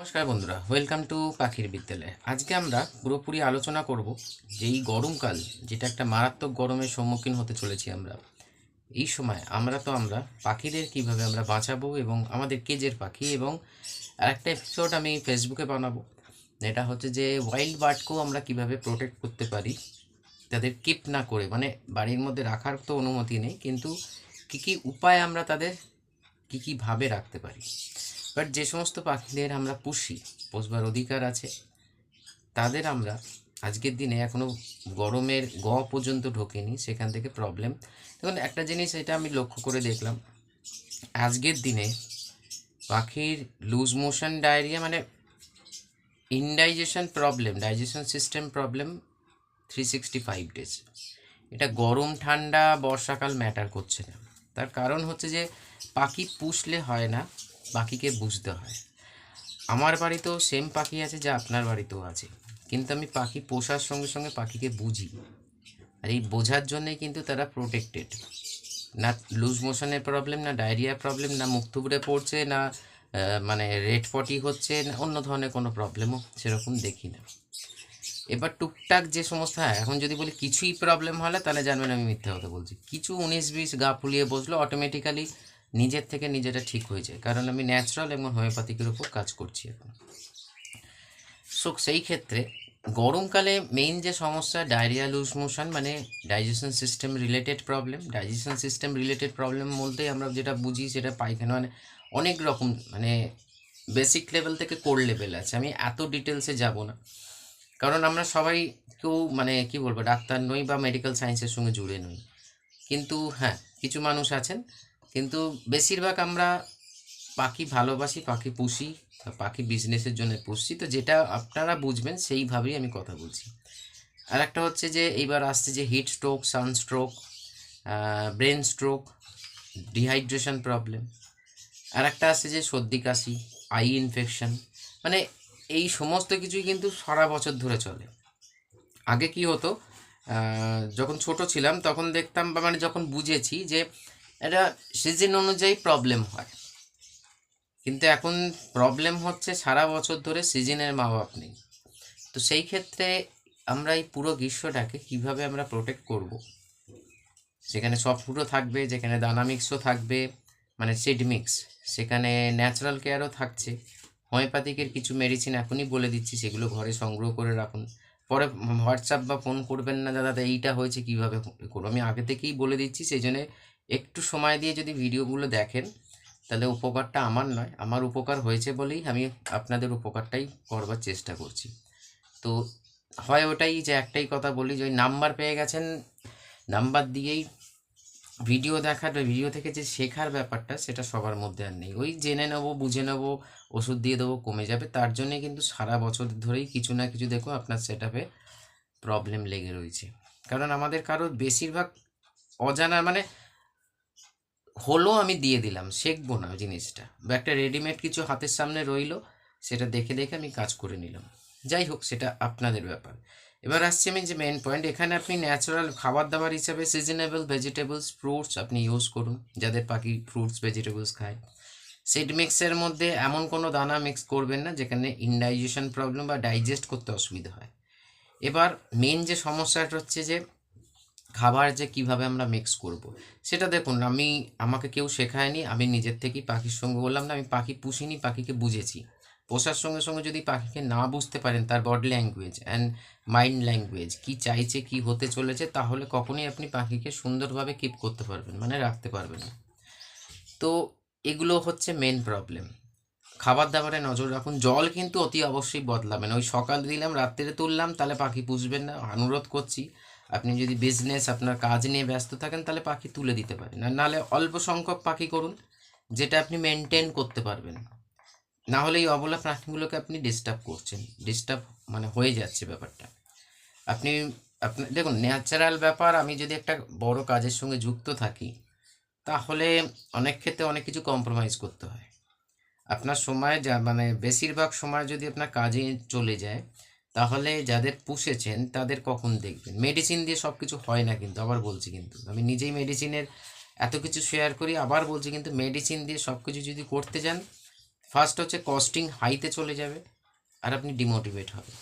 নমস্কার বন্ধুরা welcome to পাখির বিদ্যালয়। আজকে আমরা পুরোপুরি আলোচনা করব যে এই গরমকাল, যেটা একটা মারাত্মক গরমের সম্মুখীন হতে চলেছি আমরা। এই সময় আমরা তো আমরা পাখিদের কীভাবে আমরা বাঁচাবো এবং আমাদের কেজের পাখি এবং আরেকটা এপিসোড আমি ফেসবুকে বানাবো। এটা হচ্ছে যে ওয়াইল্ড বার্ডকেও আমরা কীভাবে প্রোটেক্ট করতে পারি, তাদের কিপ না করে মানে বাড়ির মধ্যে রাখার তো অনুমতি নেই, কিন্তু কী কী উপায় আমরা তাদের, কী কীভাবে রাখতে পারি। বাট যে সমস্ত পাখিদের আমরা পুষি, পোষবার অধিকার আছে, তাদের আমরা আজকের দিনে এখনও গরমের গ পর্যন্ত ঢোকেনি, সেখান থেকে প্রবলেম দেখুন, একটা জিনিস এটা আমি লক্ষ্য করে দেখলাম, আজকের দিনে পাখির লুজ মোশন ডায়রিয়া মানে indigestion problem digestion system problem three sixty five days এটা গরম, ঠান্ডা, বর্ষাকাল ম্যাটার করছে না। তার কারণ হচ্ছে যে পাখি পুষলে হয় না পাখিকে বুঝতে হয়। আমার বাড়িতেও সেম পাখি আছে যা আপনার বাড়িতেও আছে। কিন্তু আমি পাখি পোষার সঙ্গে সঙ্গে পাখিকে বুঝি। আর এই বোঝার জন্যই কিন্তু তারা প্রোটেক্টেড না লুজ মোশনের প্রবলেম না ডায়রিয়া প্রবলেম না মুখ থুবড়ে পড়ছে, না মানে রেড পটি হচ্ছে, না অন্য ধরনের কোনো প্রবলেমও সেরকম দেখি না। এবার টুকটাক যে সমস্ত হ্যাঁ এখন যদি বলি কিছুই প্রবলেম হলে তাহলে জানবেন আমি মিথ্যা কথা বলছি। কিছু উনিশ বিশ গা ফুলিয়ে বসল অটোমেটিক্যালি নিজের থেকে নিজেটা ঠিক হয়ে যায়। কারণ আমি ন্যাচারাল এবং হোমিওপ্যাথিকের উপর কাজ করছি এখন। সো সেই ক্ষেত্রে গরমকালে মেইন যে সমস্যা ডায়রিয়া লুজ মোশন মানে digestion system related problem digestion system related problem বলতে আমরা যেটা বুঝি সেটা পায়খানা মানে অনেক রকম মানে বেসিক লেভেল থেকে কোর লেভেল আছে। আমি এত ডিটেলসে যাব না। কারণ আমরা সবাই কেউ মানে কি বলব, ডাক্তার নই বা মেডিকেল সায়েন্সের সঙ্গে জুড়ে নই। কিন্তু হ্যাঁ কিছু মানুষ আছেন কিন্তু বেশিরভাগ আমরা পাখি ভালোবাসি, পাখি পুষি, পাখি বিজনেসের জন্য পুষছি। তো যেটা আপনারা বুঝবেন, সেইভাবেই আমি কথা বলছি। আর একটা হচ্ছে যে, এইবার আসছে যে heat stroke sunstroke brain stroke dehydration problem আর একটা আসছে যে সর্দি, কাশি আই ইনফেকশন মানে এই সমস্ত কিছুই কিন্তু সারা বছর ধরে চলে। আগে কি হতো যখন ছোট ছিলাম, তখন দেখতাম বা মানে যখন বুঝেছি যে এটা সিজন অনুযায়ী প্রবলেম হয়। কিন্তু এখন প্রবলেম হচ্ছে সারা বছর ধরে সিজনের মা বাপ নেই। তো সেই ক্ষেত্রে আমরা এই পুরো গ্রীষ্মটাকে কীভাবে আমরা প্রোটেক্ট করব? সেখানে ফুডও থাকবে, যেখানে দানা মিক্সও থাকবে মানে সিড মিক্স সেখানে ন্যাচারাল কেয়ারও থাকছে। হোমিওপ্যাথিকের কিছু মেডিসিন এখনই বলে দিচ্ছি, সেগুলো ঘরে সংগ্রহ করে রাখুন। পরে হোয়াটসঅ্যাপ বা ফোন করবেন না, দাদা, এইটা হয়েছে, কীভাবে করব? আমি আগে থেকেই বলে দিচ্ছি, সেই জন্যে একটু সময় দিয়ে যদি ভিডিওগুলো দেখেন, তাহলে উপকারটা আমার নয়। আমার উপকার হয়েছে বলেই আমি আপনাদের উপকারটাই করবার চেষ্টা করছি। তো হয় ওটাই যে একটাই কথা বলি, যে ওই নাম্বার পেয়ে গেছেন, নাম্বার দিয়েই ভিডিও দেখার ভিডিও থেকে যে শেখার ব্যাপারটা, সেটা সবার মধ্যে আর নেই। ওই জেনে নেব, বুঝে নেব, ওষুধ দিয়ে দেবো, কমে যাবে। তার জন্যে কিন্তু সারা বছর ধরেই কিছু না কিছু দেখো আপনার সেট প্রবলেম লেগে রয়েছে। কারণ আমাদের কারও বেশিরভাগ অজানা মানে হলো আমি দিয়ে দিলাম, শিখব না জিনিসটা। বা একটা রেডিমেড কিছু হাতের সামনে রইল, সেটা দেখে দেখে আমি কাজ করে নিলাম। যাই হোক, সেটা আপনাদের ব্যাপার। এবার আসছি আমি যে মেন পয়েন্ট এখানে আপনি ন্যাচারাল খাবার দাবার হিসাবে সিজনেবল ভেজিটেবলস ফ্রুটস আপনি ইউজ করুন, যাদের পাখি ফ্রুটস ভেজিটেবলস খায়। সিড মিক্সের মধ্যে এমন কোনো দানা মিক্স করবেন না, যেখানে ইনডাইজেশন প্রবলেম বা ডাইজেস্ট করতে অসুবিধা হয়। এবার মেন যে সমস্যাটা হচ্ছে যে খাবার যে কীভাবে আমরা মিক্স করব। সেটা দেখুন, আমি, আমাকে কেউ শেখায়নি, আমি নিজের থেকেই পাখির সঙ্গে বললাম না, আমি পাখি পুষিনি, পাখিকে বুঝেছি। পোষার সঙ্গে সঙ্গে যদি পাখিকে না বুঝতে পারেন তার body language and mind language কি চাইছে, কি হতে চলেছে, তাহলে কখনোই আপনি পাখিকে সুন্দরভাবে কিপ করতে পারবেন মানে রাখতে পারবেন তো এগুলো হচ্ছে মেন প্রবলেম খাবার দাবারে নজর রাখুন, জল কিন্তু অতি অবশ্যই বদলাবেন ওই সকাল দিলাম, রাত্রে তুললাম, তাহলে পাখি পুষবেন না, অনুরোধ করছি। আপনি যদি বিজনেস আপনার কাজ নিয়ে ব্যস্ত থাকেন, তাহলে পাখি তুলে দিতে পারেন। আর নাহলে অল্প সংখ্যক পাখি করুন, যেটা আপনি মেনটেন করতে পারবেন। না হলে এই অবলা প্রাণীগুলোকে আপনি ডিস্টার্ব করছেন। ডিস্টার্ব মানে হয়ে যাচ্ছে ব্যাপারটা। আপনি আপনার দেখুন ন্যাচারাল ব্যাপার, আমি যদি একটা বড় কাজের সঙ্গে যুক্ত থাকি, তাহলে অনেক ক্ষেত্রে অনেক কিছু কম্প্রোমাইজ করতে হয়। আপনার সময় যা মানে বেশিরভাগ সময় যদি আপনার কাজে চলে যায় তাহলে যাদের পুষেছেন, তাদের কখন দেখবেন? মেডিসিন দিয়ে সব কিছু হয় না কিন্তু, আবার বলছি কিন্তু। আমি নিজেই মেডিসিনের এত কিছু শেয়ার করি, আবার বলছি কিন্তু মেডিসিন দিয়ে সব কিছু যদি করতে যান ফার্স্ট হচ্ছে কস্টিং হাইতে চলে যাবে আর আপনি ডিমোটিভেট হবে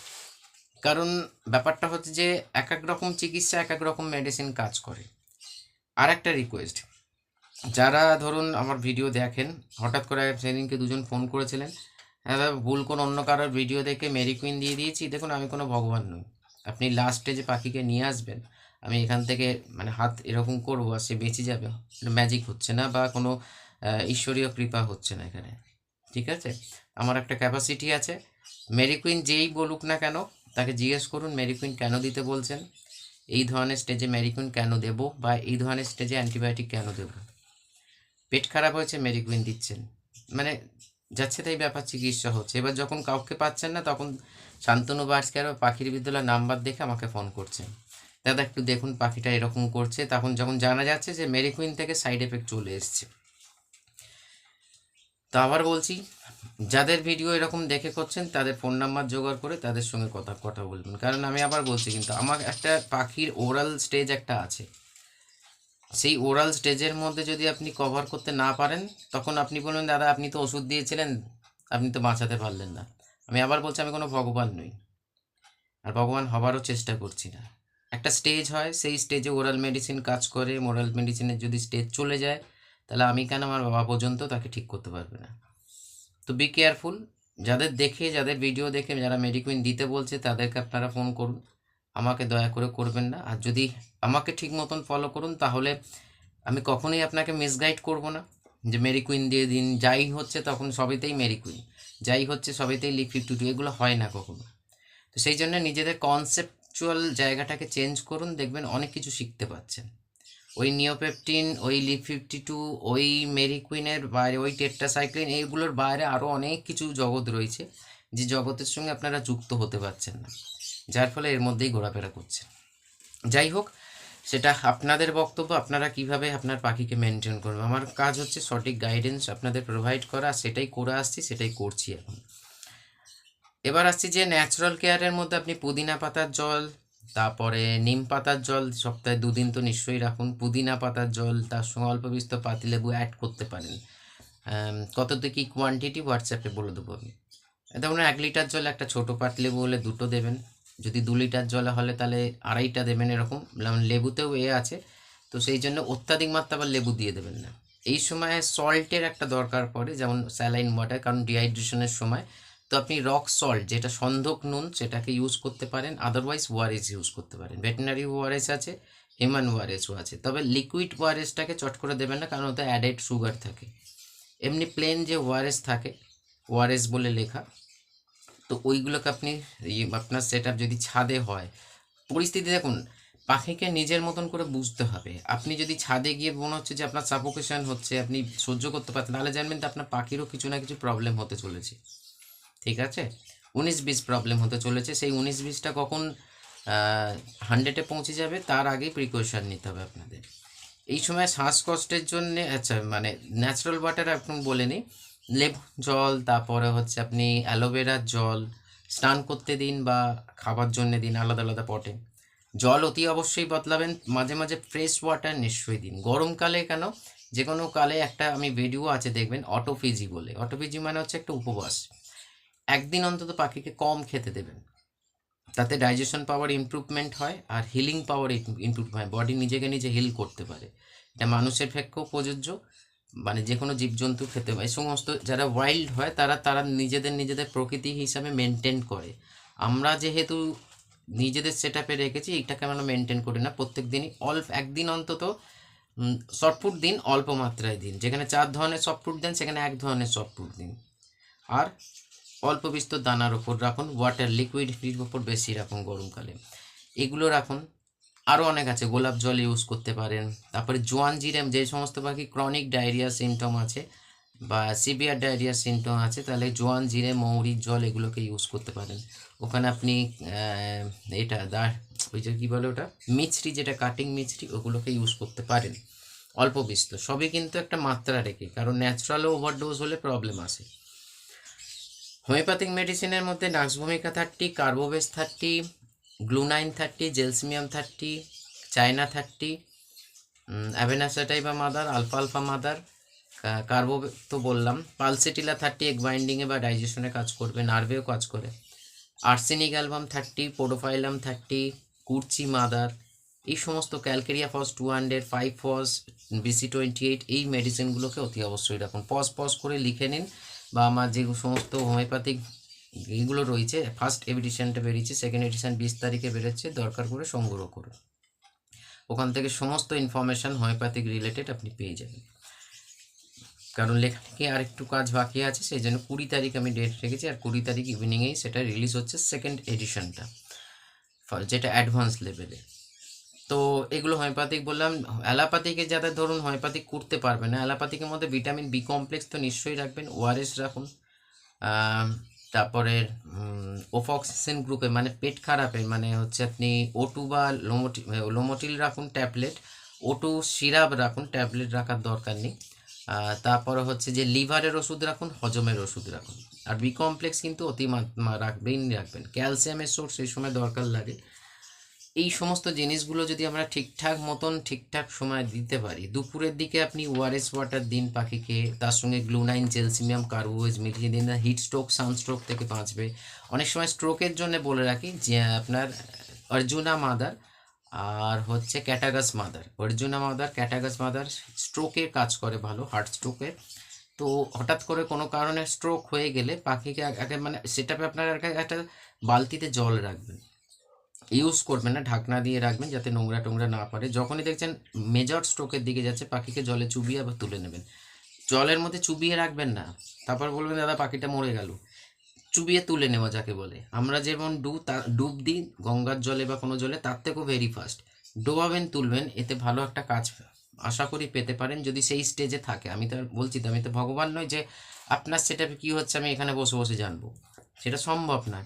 কারণ ব্যাপারটা হচ্ছে যে এক এক রকম চিকিৎসা, এক এক রকম মেডিসিন কাজ করে। আর একটা রিকোয়েস্ট যারা ধরুন আমার ভিডিও দেখেন, হঠাৎ করে সেদিনকে দুজন ফোন করেছিলেন হ্যাঁ দাদা ভুল কোন অন্য কারোর ভিডিও দেখে মেরি কুইন দিয়ে দিয়েছি। দেখুন, আমি কোনো ভগবান নই। আপনি লাস্টে যে পাখিকে নিয়ে আসবেন, আমি এখান থেকে মানে হাত এরকম করব আর সে বেঁচে যাবে। ম্যাজিক হচ্ছে না বা কোনো ঈশ্বরীয় কৃপা হচ্ছে না এখানে। ঠিক আছে? আমার একটা ক্যাপাসিটি আছে। মেরি কুইন যেই বলুক না কেন, তাকে জিজ্ঞেস করুন মেরি কুইন কেন দিতে বলছেন? এই ধরনের স্টেজে মেরি কুইন কেন দেবো বা এই ধরনের স্টেজে অ্যান্টিবায়োটিক কেন দেবো? পেট খারাপ হয়েছে মেরি কুইন দিচ্ছেন। মানে যাচ্ছে তাই ব্যাপার চিকিৎসা হচ্ছে। এবার যখন কাউকে পাচ্ছেন না, তখন শান্তনু বার্সকের পাখির বিদ্যালয় নাম্বার দেখে আমাকে ফোন করছেন দাদা, একটু দেখুন পাখিটা এরকম করছে। তখন যখন জানা যাচ্ছে যে মেরি কুইন থেকে সাইড এফেক্ট চলে এসছে। তো আবার বলছি, যাদের ভিডিও এরকম দেখে করছেন, তাদের ফোন নাম্বার জোগাড় করে তাদের সঙ্গে কথা কথা বলবেন। কারণ আমি আবার বলছি, কিন্তু আমার একটা পাখির ওরাল স্টেজ একটা আছে। সেই ওরাল স্টেজের মধ্যে যদি আপনি কভার করতে না পারেন, তখন আপনি বলবেন দাদা, আপনি তো ওষুধ দিয়েছিলেন, আপনি তো বাঁচাতে পারলেন না। আমি আবার বলছি, আমি কোনো ভগবান নই। আর ভগবান হবারও চেষ্টা করছি না। একটা স্টেজ হয়, সেই স্টেজে ওরাল মেডিসিন কাজ করে মোরাল মেডিসিনের যদি স্টেজ চলে যায়, তাহলে আমি কেন আমার বাবা পর্যন্ত তাকে ঠিক করতে পারবে না? তো বি কেয়ারফুল যাদের দেখে, যাদের ভিডিও দেখে, যারা মেডিকুইন দিতে বলছে, তাদেরকে আপনারা ফোন করুন। আমাকে দয়া করে করবেন না। আর যদি আমাকে ঠিক মতন ফলো করুন, তাহলে আমি কখনোই আপনাকে মিসগাইড করব না। যে মেরি কুইন দিয়ে দিন, যাই হচ্ছে তখন সবেতেই মেরি কুইন যাই হচ্ছে সবেতেই লিক ফিফটি টু এগুলো হয় না কখনো। তো সেই জন্য নিজেদের কনসেপচুয়াল জায়গাটাকে চেঞ্জ করুন, দেখবেন অনেক কিছু শিখতে পাচ্ছেন। ওই নিওপেপটিন ওই লিপ ফিফটি টু ওই মেরি কুইনের বাইরে, ওই টেট্রাসাইক্লিন এইগুলোর বাইরে আরও অনেক কিছু জগৎ রয়েছে, যে জগতের সঙ্গে আপনারা যুক্ত হতে পারছেন না। যার ফলে এর মধ্যেই ঘোরাফেরা করছে যাই হোক, সেটা আপনাদের বক্তব্য, আপনারা কীভাবে আপনার পাখিকে মেনটেন করবেন? আমার কাজ হচ্ছে সঠিক গাইডেন্স আপনাদের প্রোভাইড করা, সেটাই করে আসছি, সেটাই করছি এখন। এবার আসছি যে ন্যাচারাল কেয়ারের মধ্যে আপনি পুদিনা পাতার জল, তারপরে নিম পাতার জল, সপ্তাহে দুদিন তো নিশ্চয়ই রাখুন। পুদিনা পাতার জল, তার সঙ্গে অল্প বিস্তর পাতিলেবু অ্যাড করতে পারেন। কততে কি কোয়ান্টিটি হোয়াটসঅ্যাপে বলে দেবো আমি। যেমন এক লিটার জল একটা ছোটো পাতিলেবু হলে দুটো দেবেন। যদি দু লিটার জলে হলে তাহলে আড়াইটা দেবেন এরকম লেবুতেও এ আছে। তো সেই জন্য অত্যাধিক মাত্রা আবার লেবু দিয়ে দেবেন না। এই সময় সল্টের একটা দরকার পড়ে, যেমন স্যালাইন ওয়াটার, কারণ ডিহাইড্রেশনের সময়। তো আপনি রক সল্ট যেটা সন্ধক নুন, সেটাকে ইউজ করতে পারেন। আদারওয়াইজ ওয়ারেস ইউজ করতে পারেন। ভেটেনারি ওয়ারেস আছে হিউম্যান ওয়ারেসও আছে। তবে লিকুইড ওয়ারেসটাকে চট করে দেবেন না, কারণ ওতে অ্যাডেড সুগার থাকে। এমনি প্লেন যে ওয়ারেস থাকে ওয়ারেস বলে লেখা তো ওইগুলোকে আপনি আপনার সেট যদি ছাদে হয়, পরিস্থিতি দেখুন, পাখিকে নিজের মতন করে বুঝতে হবে। আপনি যদি ছাদে গিয়ে মনে হচ্ছে যে আপনার সাফোকেশন হচ্ছে, আপনি সহ্য করতে পারছেন, তাহলে জানবেন তো আপনার পাখিরও কিছু না কিছু প্রবলেম হতে চলেছে। ঠিক আছে? উনিশ বিশ প্রবলেম হতে চলেছে। সেই উনিশ বিশটা কখন হান্ড্রেডে পৌঁছে যাবে, তার আগেই প্রিকশন নিতে হবে আপনাদের। এই সময় শ্বাসকষ্টের জন্যে আচ্ছা মানে ন্যাচারাল ওয়াটার এখন বলে নিই লেবু জল, তারপরে হচ্ছে আপনি অ্যালোভেরার জল স্নান করতে দিন বা খাবার জন্য দিন, আলাদা আলাদা পটে। জল অতি অবশ্যই বদলাবেন, মাঝে মাঝে ফ্রেশ ওয়াটার নিশ্চয়ই দিন। গরমকালে কেন? যে কোনো কালে একটা আমি ভিডিও আছে, দেখবেন অটোফিজি বলে। অটোফিজি মানে হচ্ছে একটা উপবাস। একদিন অন্তত পাখিকে কম খেতে দেবেন। তাতে ডাইজেশন পাওয়ার ইমপ্রুভমেন্ট হয় আর হিলিং পাওয়ার ইমপ্রুভ হয়। বডি নিজেকে নিজে হিল করতে পারে। এটা মানুষের পক্ষেও প্রযোজ্য। মানে যে কোনো জীবজন্তু খেতে পারে। সমস্ত যারা ওয়াইল্ড হয়, তারা তারা নিজেদের নিজেদের প্রকৃতি হিসাবে মেনটেন করে। আমরা যেহেতু নিজেদের সেট আপে রেখেছি, এটাকে আমরা মেনটেন করি না। প্রত্যেক দিনই অল্প, একদিন অন্তত শর্ট ফুড দিন, অল্প মাত্রায় দিন। যেখানে চার ধরনের সফট ফুড দেন, সেখানে এক ধরনের সফট ফুড দিন। আর অল্প বিস্তর দানার ওপর রাখুন ওয়াটার লিকুইড ফ্রিজ ওপর বেশি রাখুন গরমকালে। এগুলো রাখুন। আরও অনেক আছে, গোলাপ জল ইউজ করতে পারেন। তারপরে জোয়ান জিরে যে সমস্ত পাখি ক্রনিক ডায়রিয়া সিমটম আছে বা সিভিয়ার ডায়রিয়া সিমটম আছে, তাহলে জোয়ান জিরে মৌরির জল এগুলোকে ইউজ করতে পারেন। ওখানে আপনি এটা দা, ওই যে কী বলে ওটা? মিছরি, যেটা কাটিং মিছরি, ওগুলোকে ইউজ করতে পারেন। অল্প বিস্তর, সবই কিন্তু একটা মাত্রা রেখে, কারণ ন্যাচারালও ওভারডোজ হলে প্রবলেম আসে। হোমিওপ্যাথিক মেডিসিনের মধ্যে nux vomica thirty carbo veg thirty glonoine thirty, gelsemium thirty, china thirty avena sativa বা mother, alpha alpha mother carbo তো বললাম। পালসেটিলা থার্টি এক বাইন্ডিংয়ে বা ডাইজেশনে কাজ করবে, নার্ভেও কাজ করে। Arsenic album thirty podophyllum thirty, কুর্চি mother, এই সমস্ত calcarea phos two hundred, five phos, BC twenty eight, এই মেডিসিনগুলোকে অতি অবশ্যই রাখুন। পজ পজ করে লিখে নিন বা আমার যে সমস্ত হোমিওপ্যাথিক এইগুলো রয়েছে। ফার্স্ট এডিশনটা বেরিয়েছে সেকেন্ড এডিশন বিশ তারিখে বেরোচ্ছে। দরকার করে সংগ্রহ করুন। ওখান থেকে সমস্ত ইনফরমেশান হোমিওপ্যাথিক রিলেটেড আপনি পেয়ে যাবেন। কারণ লেখাকে আর একটু কাজ বাকি আছে, সেই জন্য কুড়ি তারিখ আমি ডেট রেখেছি আর কুড়ি তারিখ ইভিনিংয়েই সেটা রিলিজ হচ্ছে সেকেন্ড এডিশনটা যেটা অ্যাডভান্স লেভেলে তো এগুলো হোমিওপ্যাথিক বললাম অ্যালোপ্যাথিকে যাদের ধরুন হোমিওপ্যাথিক করতে পারবে না অ্যালোপ্যাথিকের মধ্যে ভিটামিন বি কমপ্লেক্স তো নিশ্চয়ই রাখবেন ওআরএস রাখুন। তারপরে ওফক্সিসেন গ্রুপে মানে পেট খারাপে মানে হচ্ছে আপনি ওটু বা লোমোটি লোমোটিল রাখুন ট্যাবলেট ওটু সিরাপ রাখুন, ট্যাবলেট রাখার দরকার নেই। তারপরে হচ্ছে যে লিভারের ওষুধ রাখুন, হজমের ওষুধ রাখুন। আর বি কমপ্লেক্স কিন্তু অতি রাখবেন রাখবেন। ক্যালসিয়ামের সোর্স সেই সময় দরকার লাগে। এই সমস্ত জিনিসগুলো যদি আমরা ঠিকঠাক মতন, ঠিকঠাক সময় দিতে পারি, দুপুরের দিকে আপনি ওআরএস ওয়াটার দিন পাখিকে, তার সঙ্গে গ্লুনাইন জেলসিমিয়াম কার্বোয়েজ মিলিয়ে দিন হিট স্ট্রোক সানস্ট্রোক থেকে বাঁচবে। অনেক সময় স্ট্রোকের জন্য বলে রাখি যে, আপনার অর্জুনা মাদার আর হচ্ছে crataegus mother. Arjuna mother, crataegus mother স্ট্রোকে কাজ করে ভালো হার্ট স্ট্রোকে তো হঠাৎ করে কোনো কারণে স্ট্রোক হয়ে গেলে পাখিকে আগে মানে সেটাপে আপনার একটা বালতিতে জল রাখবেন। ইউজ করবেন না, ঢাকনা দিয়ে রাখবেন যাতে নোংরা টোংরা না পারে যখনই দেখছেন মেজর স্ট্রোকের দিকে যাচ্ছে, পাখিকে জলে চুবিয়ে আবার তুলে নেবেন। জলের মধ্যে চুবিয়ে রাখবেন না, তারপর বলবেন, দাদা, পাখিটা মরে গেল। চুবিয়ে তুলে নেওয়া যাকে বলে। আমরা যেমন ডু ডুব দিই গঙ্গার জলে বা কোনো জলে, তার থেকেও ভেরি ফাস্ট ডোবাবেন, তুলবেন, এতে ভালো একটা কাজ আশা করি পেতে পারেন যদি সেই স্টেজে থাকে। আমি তো বলছি তো, আমি তো ভগবান নই যে আপনার সেটা কী হচ্ছে আমি এখানে বসে বসে জানব। সেটা সম্ভব না।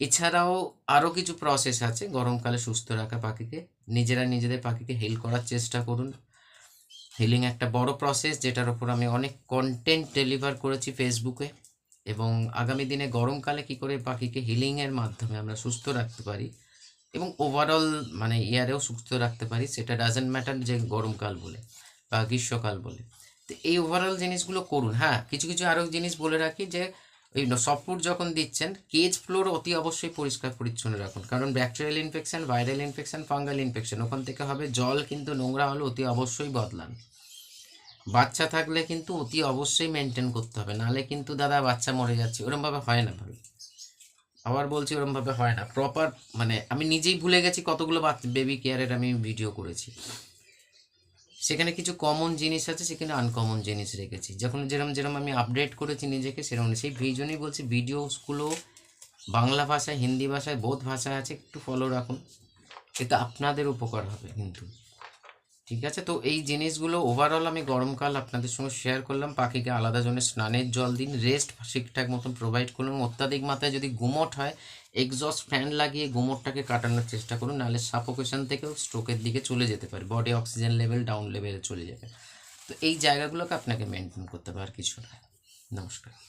এছাড়াও আরও কিছু প্রসেস আছে, গরমকালে সুস্থ রাখা পাখিকে, নিজেরা নিজেদের পাখিকে হেল করার চেষ্টা করুন। হিলিং একটা বড় প্রসেস যেটার ওপর আমি অনেক কন্টেন্ট ডেলিভার করেছি ফেসবুকে এবং আগামী দিনে গরমকালে কি করে পাখিকে হিলিংয়ের মাধ্যমে আমরা সুস্থ রাখতে পারি এবং ওভারঅল মানে ইয়ারেও সুস্থ রাখতে পারি, সেটা ডাজেন্ট ম্যাটার যে গরমকাল বলে বা গ্রীষ্মকাল বলে। তো এই ওভারঅল জিনিসগুলো করুন। হ্যাঁ কিছু কিছু আরও জিনিস বলে রাখি যে ওই সফটফুড যখন দিচ্ছেন কেজ ফ্লোর অতি অবশ্যই পরিষ্কার পরিচ্ছন্ন রাখুন। কারণ bacterial infection viral infection fungal infection ওখান থেকে হবে জল কিন্তু নোংরা হলে অতি অবশ্যই বদলান। বাচ্চা থাকলে কিন্তু অতি অবশ্যই মেনটেন করতে হবে, নাহলে কিন্তু দাদা বাচ্চা মরে যাচ্ছে, ওরমভাবে হয় না ভাই আবার বলছি ওরমভাবে হয় না প্রপার মানে আমি নিজেই ভুলে গেছি কতগুলো বেবি কেয়ারের আমি ভিডিও করেছি। সেখানে কিছু কমন জিনিস আছে, সেখানে আনকমন জিনিস রেখেছি। যখন যেরকম যেরকম আমি আপডেট করেছি নিজেকে সেরকম সেই ভিজনই বলছি ভিডিওসগুলো বাংলা ভাষায়, হিন্দি ভাষায় বোধ ভাষায় আছে, একটু ফলো রাখুন। এটা আপনাদের উপকার হবে কিন্তু। ঠিক আছে? তো এই জিনিসগুলো ওভারঅল আমি গরমকাল আপনাদের সঙ্গে শেয়ার করলাম। পাখিকে আলাদা জন্য স্নানের জল দিন রেস্ট ঠিকঠাক মতন প্রোভাইড করুন। অত্যাধিক মাত্রায় যদি গুমট হয় এক্সস্ট ফ্যান লাগিয়ে গুমটটাকে কাটানোর চেষ্টা করুন, নাহলে সাফোকেশন থেকেও স্ট্রোকের দিকে চলে যেতে পারে। বডি অক্সিজেন লেভেল ডাউন লেভেলে চলে যাবে। তো এই জায়গাগুলোকে আপনাকে মেনটেন করতে আর কিছু না। নমস্কার।